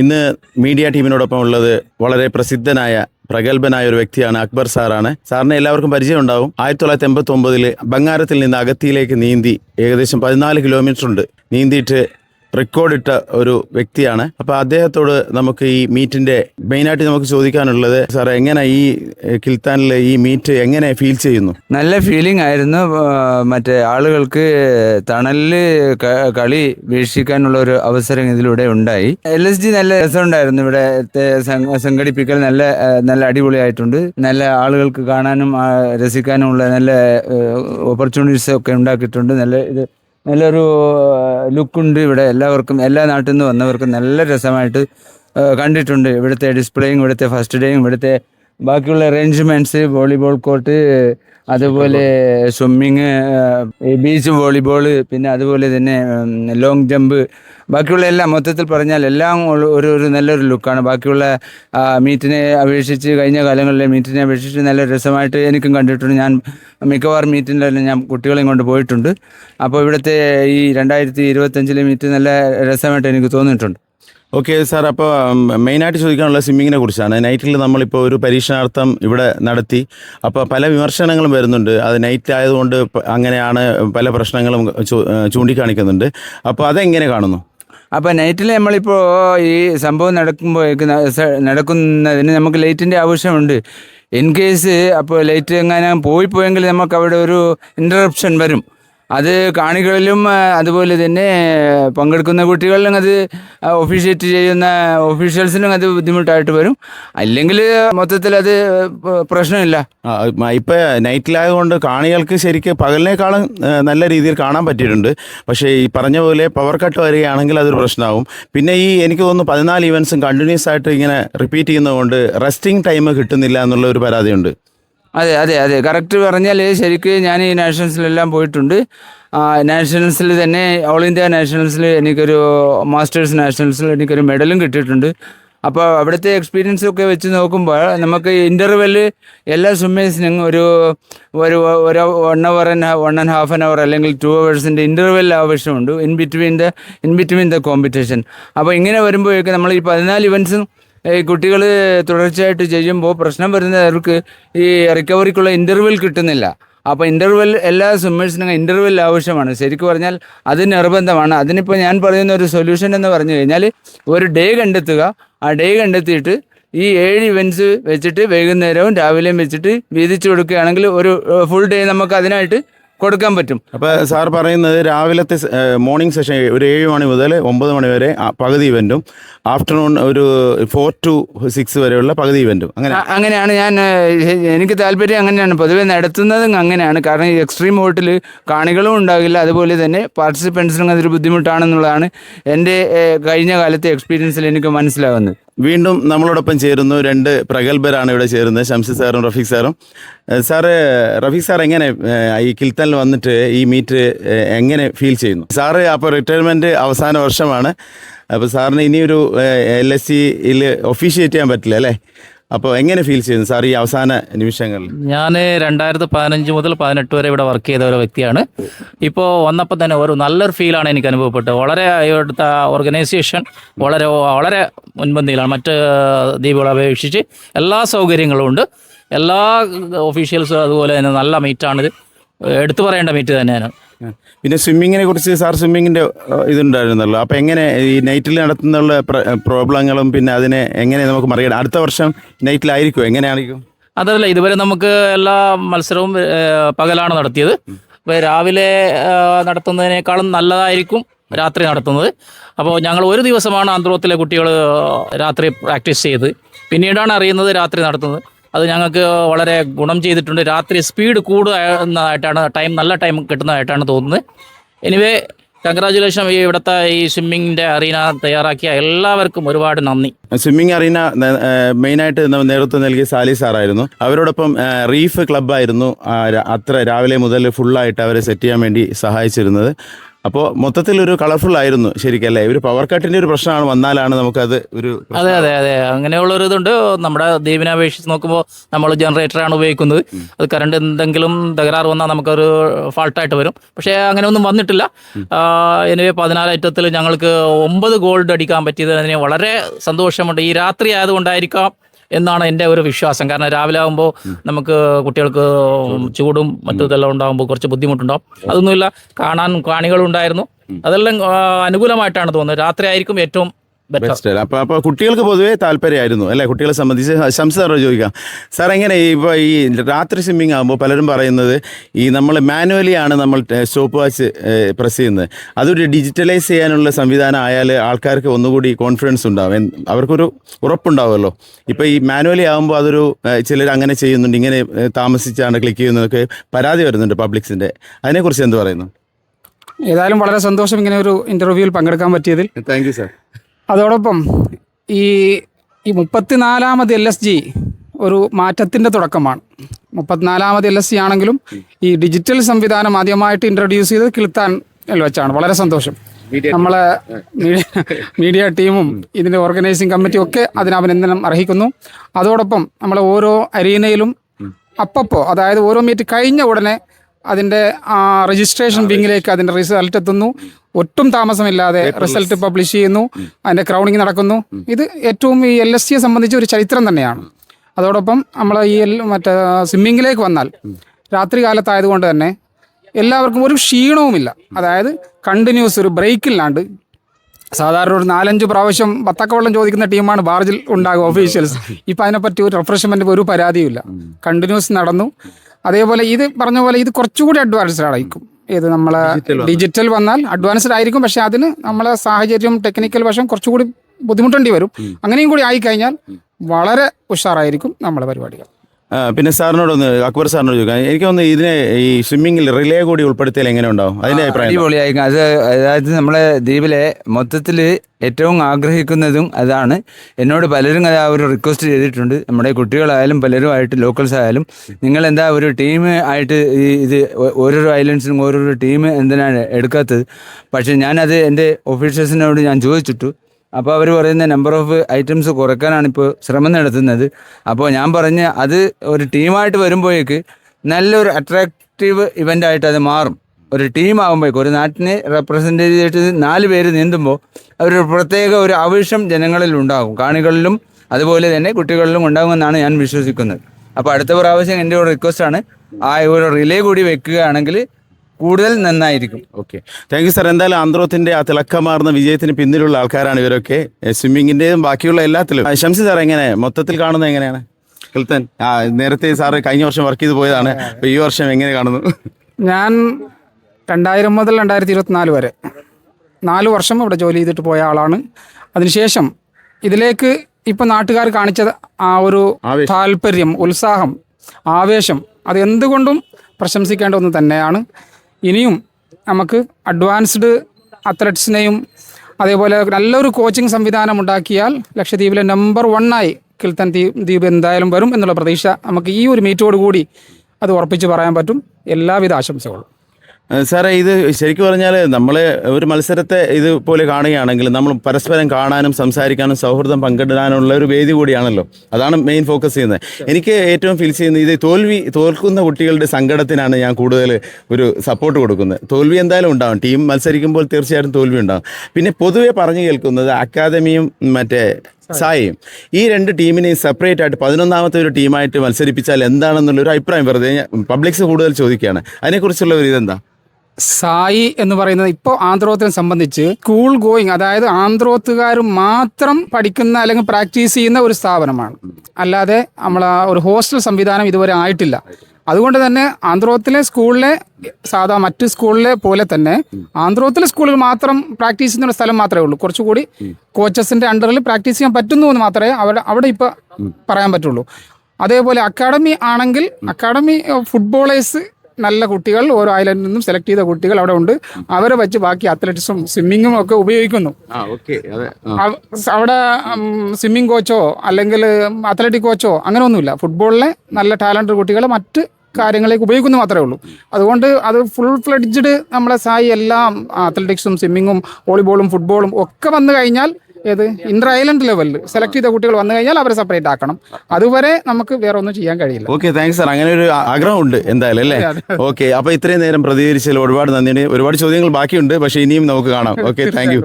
ഇന്ന് മീഡിയ ടീമിനോടൊപ്പം ഉള്ളത് വളരെ പ്രസിദ്ധനായ പ്രഗത്ഭനായ ഒരു വ്യക്തിയാണ് അക്ബർ സാറാണ്. സാറിനെ എല്ലാവർക്കും പരിചയം ഉണ്ടാവും ആയിരത്തി തൊള്ളായിരത്തി എൺപത്തി ഒമ്പതിൽ ബംഗാരത്തിൽ നിന്ന് അഗത്തിയിലേക്ക് നീന്തി ഏകദേശം പതിനാല് കിലോമീറ്റർ ഉണ്ട്. നീന്തിയിട്ട് റെക്കോർഡിട്ട ഒരു വ്യക്തിയാണ്. അപ്പോൾ അദ്ദേഹത്തോട് നമുക്ക് ഈ മീറ്റിന്റെ മെയിനായിട്ട് നമുക്ക് ചോദിക്കാനുള്ളത് സാർ എങ്ങനെ ഈ കിൽത്താനിലെ ഈ മീറ്റ് എങ്ങനെ ഫീൽ ചെയ്യുന്നു? നല്ല ഫീലിംഗ് ആയിരുന്നു. മറ്റേ ആളുകൾക്ക് തണലിൽ ക- കളി വീക്ഷിക്കാനുള്ള ഒരു അവസരം ഇതിലൂടെ ഉണ്ടായി. എൽ എസ് ജി നല്ല രസമുണ്ടായിരുന്നു ഇവിടെ. സംഘടിപ്പിക്കൽ നല്ല നല്ല അടിപൊളിയായിട്ടുണ്ട്. നല്ല ആളുകൾക്ക് കാണാനും രസിക്കാനുമുള്ള നല്ല ഓപ്പർച്യൂണിറ്റീസ് ഒക്കെ ഉണ്ടാക്കിയിട്ടുണ്ട്. നല്ല ഇത് നല്ലൊരു ലുക്കുണ്ട് ഇവിടെ എല്ലാവർക്കും എല്ലാ നാട്ടിൽ നിന്ന് വന്നവർക്കും നല്ല രസമായിട്ട് കണ്ടിട്ടുണ്ട്. ഇവിടുത്തെ ഡിസ്പ്ലേയും ഇവിടുത്തെ ഫസ്റ്റ് ഡേയും ഇവിടുത്തെ ബാക്കിയുള്ള അറേഞ്ച്മെന്റ്സ് വോളിബോൾ കോർട്ട് അതുപോലെ സ്വിമ്മിങ് ബീച്ച് വോളിബോൾ പിന്നെ അതുപോലെ തന്നെ ലോങ് ജമ്പ് ബാക്കിയുള്ള എല്ലാം മൊത്തത്തിൽ പറഞ്ഞാൽ എല്ലാം ഒരു ഒരു നല്ലൊരു ലുക്കാണ് ബാക്കിയുള്ള മീറ്റിനെ അപേക്ഷിച്ച് കഴിഞ്ഞ കാലങ്ങളിലെ മീറ്റിനെ അപേക്ഷിച്ച് നല്ല രസമായിട്ട് എനിക്കും കണ്ടിട്ടുണ്ട്. ഞാൻ മിക്കവാറും മീറ്റിന്റെ ഞാൻ കുട്ടികളെയും കൊണ്ട് പോയിട്ടുണ്ട്. അപ്പോൾ ഇവിടുത്തെ ഈ രണ്ടായിരത്തി ഇരുപത്തഞ്ചിലെ മീറ്റ് നല്ല രസമായിട്ട് എനിക്ക് തോന്നിയിട്ടുണ്ട്. ഓക്കെ സാർ അപ്പോൾ മെയിനായിട്ട് ചോദിക്കാനുള്ള സ്വിമ്മിങ്ങിനെ കുറിച്ചാണ്. നൈറ്റിൽ നമ്മളിപ്പോൾ ഒരു പരീക്ഷണാർത്ഥം ഇവിടെ നടത്തി. അപ്പോൾ പല വിമർശനങ്ങളും വരുന്നുണ്ട്. അത് നൈറ്റ് ആയതുകൊണ്ട് അങ്ങനെയാണ് പല പ്രശ്നങ്ങളും ചൂണ്ടിക്കാണിക്കുന്നുണ്ട്. അപ്പോൾ അതെങ്ങനെ കാണുന്നു? അപ്പോൾ നൈറ്റിൽ നമ്മളിപ്പോൾ ഈ സംഭവം നടക്കുമ്പോൾ നടക്കുന്നതിന് നമുക്ക് ലൈറ്റിന്റെ ആവശ്യമുണ്ട്. ഇൻ കേസ് അപ്പോൾ ലൈറ്റ് എങ്ങനെ പോയി പോയെങ്കിൽ നമുക്ക് അവിടെ ഒരു ഇന്ററപ്ഷൻ വരും. അത് കാണികളിലും അതുപോലെ തന്നെ പങ്കെടുക്കുന്ന കുട്ടികളിലും അത് ഒഫീഷ്യേറ്റ് ചെയ്യുന്ന ഒഫീഷ്യൽസിനും അത് ബുദ്ധിമുട്ടായിട്ട് വരും. അല്ലെങ്കിൽ മൊത്തത്തിൽ അത് പ്രശ്നമില്ല. ഇപ്പൊ നൈറ്റിലായതുകൊണ്ട് കാണികൾക്ക് ശരിക്കും പകലിനേക്കാളും നല്ല രീതിയിൽ കാണാൻ പറ്റിയിട്ടുണ്ട്. പക്ഷേ ഈ പറഞ്ഞ പോലെ പവർ കട്ട് വരികയാണെങ്കിൽ അതൊരു പ്രശ്നമാകും. പിന്നെ ഈ എനിക്ക് തോന്നുന്നു പതിനാല് ഇവൻസും കണ്ടിന്യൂസ് ആയിട്ട് ഇങ്ങനെ റിപ്പീറ്റ് ചെയ്യുന്നതുകൊണ്ട് റെസ്റ്റിംഗ് ടൈം കിട്ടുന്നില്ല എന്നുള്ള ഒരു പരാതിയുണ്ട്. അതെ അതെ അതെ. കറക്റ്റ് പറഞ്ഞാൽ ശരിക്കും ഞാൻ ഈ നാഷണൽസിലെല്ലാം പോയിട്ടുണ്ട് നാഷണൽസിൽ തന്നെ ഓൾ ഇന്ത്യ നാഷണൽസിൽ എനിക്കൊരു മാസ്റ്റേഴ്സ് നാഷണൽസിൽ എനിക്കൊരു മെഡലും കിട്ടിയിട്ടുണ്ട്. അപ്പോൾ അവിടുത്തെ എക്സ്പീരിയൻസ് ഒക്കെ വെച്ച് നോക്കുമ്പോൾ നമുക്ക് ഇന്റർവെൽ എല്ലാ സ്വിമ്മേഴ്സിനും ഒരു ഒരു ഒരു one hour and one and half an hour അല്ലെങ്കിൽ ടു അവേഴ്സിന്റെ ഇന്റർവെൽ ആവശ്യമുണ്ട്. In between the in between the competition അപ്പോൾ ഇങ്ങനെ വരുമ്പോഴേക്കും നമ്മൾ ഈ പതിനാല് ഇവൻസും കുട്ടികൾ തുടർച്ചയായിട്ട് ചെയ്യുമ്പോൾ പ്രശ്നം വരുന്നത് അവർക്ക് ഈ റിക്കവറിക്കുള്ള ഇന്റർവെൽ കിട്ടുന്നില്ല. അപ്പോൾ ഇന്റർവെൽ എല്ലാ സ്വിമ്മേഴ്സിനും ഇന്റർവെൽ ആവശ്യമാണ്. ശരിക്കും പറഞ്ഞാൽ അത് നിർബന്ധമാണ്. അതിനിപ്പോൾ ഞാൻ പറയുന്ന ഒരു സൊല്യൂഷൻ എന്ന് പറഞ്ഞു കഴിഞ്ഞാൽ ഒരു ഡേ കണ്ടെത്തുക. ആ ഡേ കണ്ടെത്തിയിട്ട് ഈ ഏഴ് ഇവന്റ്സ് വെച്ചിട്ട് വൈകുന്നേരവും രാവിലെയും വെച്ചിട്ട് വീതിച്ചു കൊടുക്കുകയാണെങ്കിൽ ഒരു ഫുൾ ഡേ നമുക്ക് അതിനായിട്ട് കൊടുക്കാൻ പറ്റും. അപ്പോൾ സാർ പറയുന്നത് രാവിലത്തെ മോർണിംഗ് സെഷൻ ഒരു ഏഴ് മണി മുതൽ ഒമ്പത് മണി വരെ പകുതി ഇവന്റും ആഫ്റ്റർനൂൺ ഒരു ഫോർ ടു സിക്സ് വരെയുള്ള പകുതി ഇവന്റും അങ്ങനെ. അങ്ങനെയാണ് ഞാൻ എനിക്ക് താല്പര്യം അങ്ങനെയാണ്. പൊതുവെ നടത്തുന്നതും അങ്ങനെയാണ്. കാരണം ഈ എക്സ്ട്രീം ഹോട്ടിൽ കാണികളും ഉണ്ടാകില്ല. അതുപോലെ തന്നെ പാർട്ടിസിപ്പൻസിനും അതൊരു ബുദ്ധിമുട്ടാണെന്നുള്ളതാണ് എന്റെ കഴിഞ്ഞ കാലത്തെ എക്സ്പീരിയൻസിൽ എനിക്ക് മനസ്സിലാവുന്നത്. വീണ്ടും നമ്മളോടൊപ്പം ചേരുന്നു രണ്ട് പ്രഗത്ഭരാണ് ഇവിടെ ചേരുന്നത് ഷംസി സാറും റഫീഖ് സാറും. സാറ് റഫീഖ് സാർ എങ്ങനെ ഈ കിൽത്തനിൽ വന്നിട്ട് ഈ മീറ്റ് എങ്ങനെ ഫീൽ ചെയ്യുന്നു? സാറ് അപ്പോൾ റിട്ടയർമെന്റ് അവസാന വർഷമാണ്. അപ്പോൾ സാറിന് ഇനിയൊരു എൽ എസ് സിയിൽ ഒഫീഷ്യേറ്റ് ചെയ്യാൻ പറ്റില്ല അല്ലേ? അപ്പോൾ എങ്ങനെ ഫീൽ ചെയ്യുന്നു സാർ ഈ അവസാന നിമിഷങ്ങളിൽ ഞാൻ രണ്ടായിരത്തി പതിനഞ്ച് മുതൽ പതിനെട്ട് വരെ ഇവിടെ വർക്ക് ചെയ്ത ഒരു വ്യക്തിയാണ്. ഇപ്പോൾ വന്നപ്പോൾ തന്നെ ഒരു നല്ലൊരു ഫീലാണ് എനിക്ക് അനുഭവപ്പെട്ടത്. വളരെ ഇവിടുത്തെ ഓർഗനൈസേഷൻ വളരെ വളരെ മുൻപന്തിയിലാണ് മറ്റ് ദ്വീപുകളെ അപേക്ഷിച്ച് എല്ലാ സൗകര്യങ്ങളും ഉണ്ട്. എല്ലാ ഒഫീഷ്യൽസും അതുപോലെ തന്നെ നല്ല മീറ്റാണിത് എടുത്തു പറയേണ്ട മീറ്റ് തന്നെയാണ്. പിന്നെ സ്വിമ്മിങ്ങിനെ കുറിച്ച് സാർ സ്വിമ്മിങ്ങിന്റെ ഇതുണ്ടായിരുന്നല്ലോ. അപ്പൊ എങ്ങനെ ഈ നൈറ്റിൽ നടത്തുന്നുള്ള പ്രോബ്ലങ്ങളും പിന്നെ അതിനെ എങ്ങനെ നമുക്ക് മറികട അടുത്ത വർഷം നൈറ്റിലായിരിക്കും എങ്ങനെയായിരിക്കും? അതല്ല ഇതുവരെ നമുക്ക് എല്ലാ മത്സരവും പകലാണ് നടത്തിയത്. അപ്പോൾ രാവിലെ നടത്തുന്നതിനേക്കാളും നല്ലതായിരിക്കും രാത്രി നടത്തുന്നത്. അപ്പോൾ ഞങ്ങൾ ഒരു ദിവസമാണ് ആന്ധ്രോത്തിലെ കുട്ടികൾ രാത്രി പ്രാക്ടീസ് ചെയ്ത്. പിന്നീടാണ് അറിയുന്നത് രാത്രി നടത്തുന്നത്. അത് ഞങ്ങൾക്ക് വളരെ ഗുണം ചെയ്തിട്ടുണ്ട്. രാത്രി സ്പീഡ് കൂടുന്നതായിട്ടാണ് ടൈം നല്ല ടൈം കിട്ടുന്നതായിട്ടാണ് തോന്നുന്നത്. എനിവേ കൺഗ്രാചുലേഷൻ ഈ ഇവിടുത്തെ ഈ സ്വിമ്മിങ്ങിന്റെ അറീന തയ്യാറാക്കിയ എല്ലാവർക്കും ഒരുപാട് നന്ദി. സ്വിമ്മിംഗ് അറീന മെയിനായിട്ട് നേതൃത്വം നൽകിയ സാലി സാറായിരുന്നു. അവരോടൊപ്പം റീഫ് ക്ലബ്ബായിരുന്നു അത്ര രാവിലെ മുതൽ ഫുള്ളായിട്ട് അവരെ സെറ്റ് ചെയ്യാൻ വേണ്ടി സഹായിച്ചിരുന്നത്. അപ്പോൾ മൊത്തത്തിൽ ഒരു കളർഫുൾ ആയിരുന്നു ശരിക്കും അല്ലേ? ഒരു പവർ കട്ടിന്റെ ഒരു പ്രശ്നമാണ് വന്നാലാണ് നമുക്കത് ഒരു അതെ അതെ അതെ. അങ്ങനെയുള്ള ഒരു ഇതുണ്ട്. നമ്മുടെ ദ്വീപിനെ അപേക്ഷിച്ച് നോക്കുമ്പോൾ നമ്മൾ ജനറേറ്ററാണ് ഉപയോഗിക്കുന്നത്. അത് കറണ്ട് എന്തെങ്കിലും തകരാറ് വന്നാൽ നമുക്കൊരു ഫാൾട്ടായിട്ട് വരും. പക്ഷേ അങ്ങനെ ഒന്നും വന്നിട്ടില്ല. എനിവേ പതിനാല് ഐറ്റത്തിൽ ഞങ്ങൾക്ക് ഒമ്പത് ഗോൾഡ് അടിക്കാൻ പറ്റിയത് അതിന് വളരെ സന്തോഷമുണ്ട്. ഈ രാത്രി ആയതുകൊണ്ടായിരിക്കാം എന്നാണ് എന്റെ ഒരു വിശ്വാസം. കാരണം രാവിലെ ആകുമ്പോൾ നമുക്ക് കുട്ടികൾക്ക് ചൂടും. മറ്റു ഇതെല്ലാം ഉണ്ടാകുമ്പോൾ കുറച്ച് ബുദ്ധിമുട്ടുണ്ടാകും അതൊന്നുമില്ല കാണാൻ കാണികളുണ്ടായിരുന്നു. അതെല്ലാം അനുകൂലമായിട്ടാണ് തോന്നുന്നത്. രാത്രി ആയിരിക്കും ഏറ്റവും ബെസ്റ്റ് അപ്പൊ അപ്പൊ കുട്ടികൾക്ക് പൊതുവേ താല്പര്യമായിരുന്നു അല്ലെ? കുട്ടികളെ സംബന്ധിച്ച് ശംസ സാറോട് ചോദിക്കാം. സാർ എങ്ങനെ ഇപ്പൊ ഈ രാത്രി സ്വിമ്മിങ് ആകുമ്പോൾ പലരും പറയുന്നത് ഈ നമ്മൾ മാനുവലി ആണ് നമ്മൾ സ്റ്റോപ്പ് വാച്ച് പ്രസ് ചെയ്യുന്നത്. അതൊരു ഡിജിറ്റലൈസ് ചെയ്യാനുള്ള സംവിധാനം ആയാൽ ആൾക്കാർക്ക് ഒന്നുകൂടി കോൺഫിഡൻസ് ഉണ്ടാവും. അവർക്കൊരു ഉറപ്പുണ്ടാവുമല്ലോ. ഇപ്പൊ ഈ മാനുവലി ആകുമ്പോൾ അതൊരു ചിലർ അങ്ങനെ ചെയ്യുന്നുണ്ട് ഇങ്ങനെ താമസിച്ചാണ് ക്ലിക്ക് ചെയ്യുന്നതൊക്കെ പരാതി വരുന്നുണ്ട് പബ്ലിക്സിന്റെ അതിനെക്കുറിച്ച് എന്ത് പറയുന്നു? ഏതായാലും വളരെ സന്തോഷം ഇങ്ങനെ ഒരു ഇന്റർവ്യൂവിൽ പങ്കെടുക്കാൻ പറ്റിയതിൽ. താങ്ക് യു സാർ അതോടൊപ്പം ഈ ഈ മുപ്പത്തിനാലാമത് എൽ എസ് ജി ഒരു മാറ്റത്തിന്റെ തുടക്കമാണ്. മുപ്പത്തിനാലാമത് എൽ എസ് ജി ആണെങ്കിലും ഈ ഡിജിറ്റൽ സംവിധാനം ആദ്യമായിട്ട് ഇൻട്രൊഡ്യൂസ് ചെയ്ത് കിളുത്താൻ വെച്ചാണ്. വളരെ സന്തോഷം. നമ്മളെ മീഡിയ ടീമും ഇതിന്റെ ഓർഗനൈസിങ് കമ്മിറ്റിയും ഒക്കെ അതിന് അഭിനന്ദനം അർഹിക്കുന്നു. അതോടൊപ്പം നമ്മളെ ഓരോ അരീനയിലും അപ്പപ്പോ അതായത് ഓരോ മീറ്റ് കഴിഞ്ഞ ഉടനെ അതിന്റെ രജിസ്ട്രേഷൻ വിങ്ങിലേക്ക് അതിന്റെ റിസൾട്ട് എത്തുന്നു. ഒട്ടും താമസമില്ലാതെ റിസൾട്ട് പബ്ലിഷ് ചെയ്യുന്നു. അതിന്റെ ക്രൗണിങ് നടക്കുന്നു. ഇത് ഏറ്റവും ഈ എൽ എസ് സിയെ സംബന്ധിച്ച് ഒരു ചരിത്രം തന്നെയാണ്. അതോടൊപ്പം നമ്മൾ ഈ എൽ- മറ്റേ സ്വിമ്മിങ്ങിലേക്ക് വന്നാൽ രാത്രി കാലത്തായതുകൊണ്ട് തന്നെ എല്ലാവർക്കും ഒരു ക്ഷീണവുമില്ല. അതായത് കണ്ടിന്യൂസ് ഒരു ബ്രേക്കില്ലാണ്ട് സാധാരണ ഒരു നാലഞ്ച് പ്രാവശ്യം പത്തക്ക വെള്ളം ചോദിക്കുന്ന ടീമാണ് ബാർജിൽ ഉണ്ടാകുക ഒഫീഷ്യൽസ് ഇപ്പം അതിനെപ്പറ്റി ഒരു റിഫ്രഷ്മെന്റ് ഒരു പരാതിയുമില്ല. കണ്ടിന്യൂസ് നടന്നു. അതേപോലെ ഇത് പറഞ്ഞ പോലെ ഇത് കുറച്ചുകൂടി അഡ്വാൻസ്ഡ് ആയിരിക്കും ഇത് നമ്മളെ ഡിജിറ്റൽ വന്നാൽ. അഡ്വാൻസ്ഡ് ആയിരിക്കും. പക്ഷെ അതിന് നമ്മളെ സാഹചര്യം ടെക്നിക്കൽ വശം കുറച്ചുകൂടി ബുദ്ധിമുട്ടേണ്ടി വരും. അങ്ങനെയും കൂടി ആയിക്കഴിഞ്ഞാൽ വളരെ ഉഷാറായിരിക്കും നമ്മളെ പരിപാടികൾ. പിന്നെ സാറിനോടൊന്ന് അക്ബർ സാറിനോട് ചോദിക്കാം. എനിക്ക് ഒന്ന് ഇതിനെ ഈ സ്വിമ്മിങ്ങിൽ റിലേ കൂടി ഉൾപ്പെടുത്തിയാൽ എങ്ങനെ ഉണ്ടാവും? അതിന്റെ അഭിപ്രായം അടിപൊളിയായിരിക്കും. അത് അതായത് നമ്മളെ ദ്വീപിലെ മൊത്തത്തിൽ ഏറ്റവും ആഗ്രഹിക്കുന്നതും അതാണ്. എന്നോട് പലരും അത് ഒരു റിക്വസ്റ്റ് ചെയ്തിട്ടുണ്ട്. നമ്മുടെ കുട്ടികളായാലും പലരും ആയിട്ട് ലോക്കൽസ് ആയാലും നിങ്ങൾ എന്താ ഒരു ടീം ആയിട്ട് ഈ ഇത് ഓരോരോ ഐലൻഡ്സിനും ഓരോരോ ടീം എന്തിനാണ് എടുക്കാത്തത്? പക്ഷേ ഞാനത് എന്റെ ഒഫീഷ്യൽസിനോട് ഞാൻ ചോദിച്ചിട്ടു. അപ്പോൾ അവർ പറയുന്ന നമ്പർ ഓഫ് ഐറ്റംസ് കുറയ്ക്കാനാണ് ഇപ്പോൾ ശ്രമം നടത്തുന്നത്. അപ്പോൾ ഞാൻ പറഞ്ഞ് അത് ഒരു ടീമായിട്ട് വരുമ്പോഴേക്ക് നല്ലൊരു അട്രാക്റ്റീവ് ഇവന്റ് ആയിട്ട് അത് മാറും. ഒരു ടീം ആകുമ്പോഴേക്കും ഒരു നാട്ടിനെ റെപ്രസെന്റ് ചെയ്തിട്ട് നാല് പേര് നീന്തുമ്പോൾ അവരൊരു പ്രത്യേക ഒരു ആവശ്യം ജനങ്ങളിൽ ഉണ്ടാകും. കാണികളിലും അതുപോലെ തന്നെ കുട്ടികളിലും ഉണ്ടാകുമെന്നാണ് ഞാൻ വിശ്വസിക്കുന്നത്. അപ്പോൾ അടുത്ത പ്രാവശ്യം എന്റെ ഒരു റിക്വസ്റ്റാണ് ആ ഒരു റിലേ കൂടി വെക്കുകയാണെങ്കിൽ കൂടുതൽ നന്നായിരിക്കും. ഓക്കെ താങ്ക് യു സാർ എന്തായാലും ആന്ധ്രോത്തിന്റെ ആ തിളക്കമാർന്ന വിജയത്തിന് പിന്നിലുള്ള ആൾക്കാരാണ് ഇവരൊക്കെ. സ്വിമ്മിങ്ങിന്റെയും ബാക്കിയുള്ള എല്ലാത്തിലും. ശംസി സാർ എങ്ങനെ? മൊത്തത്തിൽ കാണുന്നത് എങ്ങനെയാണ്? കിൽത്തൻ ആ നേരത്തെ സാറ് കഴിഞ്ഞ വർഷം വർക്ക് ചെയ്ത് പോയതാണ്. ഈ വർഷം എങ്ങനെ കാണുന്നു? ഞാൻ രണ്ടായിരം മുതൽ രണ്ടായിരത്തി ഇരുപത്തിനാല് വരെ നാല് വർഷം ഇവിടെ ജോലി ചെയ്തിട്ട് പോയ ആളാണ്. അതിനുശേഷം ഇതിലേക്ക് ഇപ്പം നാട്ടുകാർ കാണിച്ച ആ ഒരു. താല്പര്യം ഉത്സാഹം ആവേശം. അത് എന്തുകൊണ്ടും പ്രശംസിക്കേണ്ട ഒന്ന് തന്നെയാണ്. ഇനിയും നമുക്ക് അഡ്വാൻസ്ഡ് അത്ലറ്റ്സിനെയും അതേപോലെ നല്ലൊരു കോച്ചിങ് സംവിധാനം ഉണ്ടാക്കിയാൽ ലക്ഷദ്വീപിലെ നമ്പർ വണ്ണായി കിൽത്തൻ ദ്വീപ് ദ്വീപ് എന്തായാലും വരും എന്നുള്ള പ്രതീക്ഷ നമുക്ക് ഈ ഒരു മീറ്റോട് കൂടി അത് ഉറപ്പിച്ച് പറയാൻ പറ്റും. എല്ലാവിധ ആശംസകളും. സാറേ ഇത് ശരിക്കും പറഞ്ഞാൽ നമ്മൾ ഒരു മത്സരത്തെ ഇതുപോലെ കാണുകയാണെങ്കിൽ നമ്മൾ പരസ്പരം കാണാനും സംസാരിക്കാനും സൗഹൃദം പങ്കിടാനുള്ള ഒരു വേദി കൂടിയാണല്ലോ. അതാണ് മെയിൻ ഫോക്കസ് ചെയ്യുന്നത്. എനിക്ക് ഏറ്റവും ഫീൽ ചെയ്യുന്നത് ഇത് തോൽവി തോൽക്കുന്ന കുട്ടികളുടെ സങ്കടത്തിനാണ് ഞാൻ കൂടുതൽ ഒരു സപ്പോർട്ട് കൊടുക്കുന്നത്. തോൽവി എന്തായാലും ഉണ്ടാകും ടീം മത്സരിക്കുമ്പോൾ തീർച്ചയായിട്ടും തോൽവി ഉണ്ടാകും പിന്നെ പൊതുവെ പറഞ്ഞു കേൾക്കുന്നത് അക്കാദമിയും മറ്റേ സായിയും. ഈ രണ്ട് ടീമിനെയും സെപ്പറേറ്റ് ആയിട്ട് പതിനൊന്നാമത്തെ ഒരു ടീമായിട്ട് മത്സരിപ്പിച്ചാൽ എന്താണെന്നുള്ളൊരു അഭിപ്രായം വെറുതെ പബ്ലിക്സ് കൂടുതൽ ചോദിക്കുകയാണ്. അതിനെക്കുറിച്ചുള്ള ഒരു ഇതെന്താ? സായി എന്ന് പറയുന്നത് ഇപ്പോൾ ആന്ധ്രോത്തിനെ സംബന്ധിച്ച് സ്കൂൾ ഗോയിങ് അതായത് ആന്ധ്രോത്തുകാർ മാത്രം പഠിക്കുന്ന അല്ലെങ്കിൽ പ്രാക്ടീസ് ചെയ്യുന്ന ഒരു സ്ഥാപനമാണ്. അല്ലാതെ നമ്മൾ ഒരു ഹോസ്റ്റൽ സംവിധാനം ഇതുവരെ ആയിട്ടില്ല. അതുകൊണ്ട് തന്നെ ആന്ധ്രോത്തിലെ സ്കൂളിലെ സാധാ മറ്റ് സ്കൂളിലെ പോലെ തന്നെ ആന്ധ്രോത്തിലെ സ്കൂളിൽ മാത്രം പ്രാക്ടീസ് ചെയ്യുന്ന സ്ഥലം മാത്രമേ ഉള്ളൂ. കുറച്ചുകൂടി കോച്ചസിന്റെ അണ്ടറിൽ പ്രാക്ടീസ് ചെയ്യാൻ പറ്റുന്നു എന്ന് മാത്രമേ അവിടെ അവിടെ ഇപ്പോൾ പറയാൻ പറ്റുള്ളൂ. അതേപോലെ അക്കാഡമി ആണെങ്കിൽ അക്കാഡമി ഫുട്ബോളേഴ്സ് നല്ല കുട്ടികൾ ഓരോ ഐലൻഡിൽ നിന്നും സെലക്ട് ചെയ്ത കുട്ടികൾ അവിടെ ഉണ്ട്. അവരെ വെച്ച് ബാക്കി അത്ലറ്റിക്സും സ്വിമ്മിങ്ങും ഒക്കെ ഉപയോഗിക്കുന്നു. അവിടെ സ്വിമ്മിംഗ് കോച്ചോ അല്ലെങ്കിൽ അത്ലറ്റിക് കോച്ചോ അങ്ങനെ ഒന്നുമില്ല. ഫുട്ബോളിലെ നല്ല ടാലന്റഡ് കുട്ടികളെ മറ്റ് കാര്യങ്ങളിലേക്ക് ഉപയോഗിക്കുന്നു മാത്രമേ ഉള്ളൂ. അതുകൊണ്ട് അത് ഫുൾ ഫ്ലെഡ്ജ്ഡ് നമ്മളെ സായി എല്ലാം അത്ലറ്റിക്സും സ്വിമ്മിങ്ങും വോളിബോളും ഫുട്ബോളും ഒക്കെ വന്നു കഴിഞ്ഞാൽ ഏത്? ഇന്റർ ഐലൻഡ് ലെവലിൽ സെലക്ട് ചെയ്ത കുട്ടികൾ വന്നു കഴിഞ്ഞാൽ അവരെ സെപ്പറേറ്റ് ആക്കണം. അതുവരെ നമുക്ക് വേറെ ഒന്നും ചെയ്യാൻ കഴിയില്ല. ഓക്കെ താങ്ക്സ് സാർ അങ്ങനെ ഒരു ആഗ്രഹം ഉണ്ട് എന്തായാലും അല്ലേ? ഓക്കെ അപ്പൊ ഇത്രയും നേരം പ്രതികരിച്ചതിൽ ഒരുപാട് നന്ദിയുണ്ട് ഒരുപാട് ചോദ്യങ്ങൾ ബാക്കിയുണ്ട് പക്ഷേ ഇനിയും നമുക്ക് കാണാം. Okay thank you